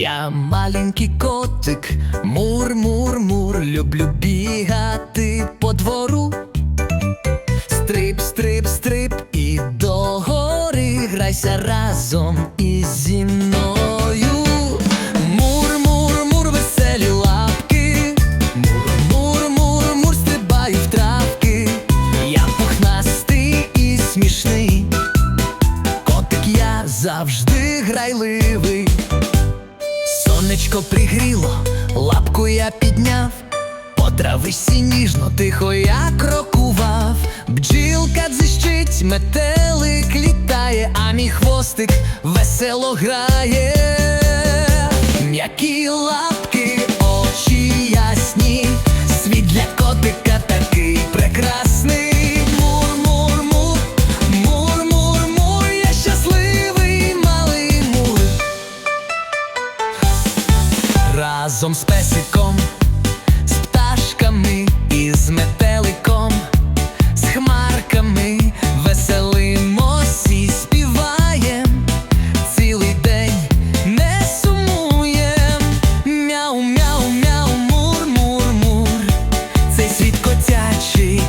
Я маленький котик, мур-мур-мур, люблю бігати по двору. Стрип, стрип, стрип і до гори грайся разом із зі мною. Мур, мур, мур, веселі лапки. Мур, мур, мур, мур, в травки. Я пухнастий і смішний. Котик я завжди грайливий. Сонечко пригріло, лапку я підняв, по трависі ніжно, тихо я крокував, бджілка дзищить, метелик літає, а мій хвостик весело грає. М'які лапки, очі ясні, разом з песиком, з пташками і з метеликом, з хмарками веселимось і співаєм, цілий день не сумуєм. Мяу, мяу, мяу, мур, мур, мур, цей світ котячий.